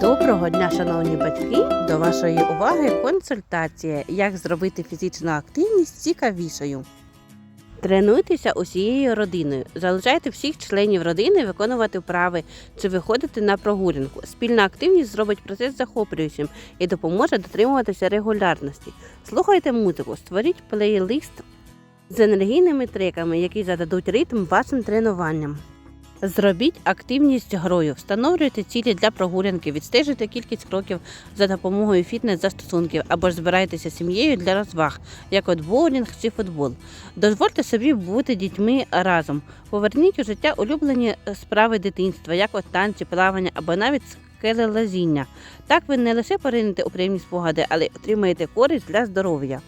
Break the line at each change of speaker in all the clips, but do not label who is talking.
Доброго дня, шановні батьки! До вашої уваги консультація, як зробити фізичну активність цікавішою. Тренуйтеся усією родиною. Залучайте всіх членів родини виконувати вправи чи виходити на прогулянку. Спільна активність зробить процес захоплюючим і допоможе дотримуватися регулярності. Слухайте музику, створіть плейлист з енергійними треками, які зададуть ритм вашим тренуванням. Зробіть активність грою, встановлюйте цілі для прогулянки, відстежуйте кількість кроків за допомогою фітнес-застосунків або ж збирайтеся сім'єю для розваг, як от боулінг чи футбол. Дозвольте собі бути дітьми разом. Поверніть у життя улюблені справи дитинства, як от танці, плавання або навіть скелелазіння. Так ви не лише поринете у приємні спогади, але й отримаєте користь для здоров'я.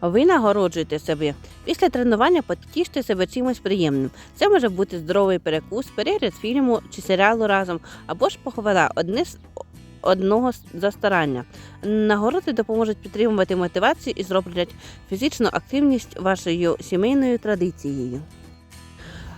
Ви нагороджуєте себе. Після тренування потіште себе чимось приємним. Це може бути здоровий перекус, перегляд фільму чи серіалу разом, або ж похвала одне з одного за старання. Нагороди допоможуть підтримувати мотивацію і зроблять фізичну активність вашою сімейною традицією.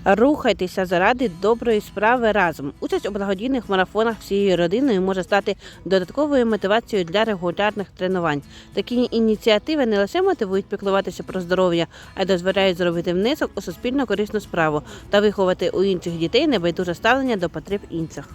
Рухайтеся заради доброї справи разом. Участь у благодійних марафонах всією родиною може стати додатковою мотивацією для регулярних тренувань. Такі ініціативи не лише мотивують піклуватися про здоров'я, а й дозволяють зробити внесок у суспільно корисну справу та виховати у інших дітей небайдуже ставлення до потреб інших.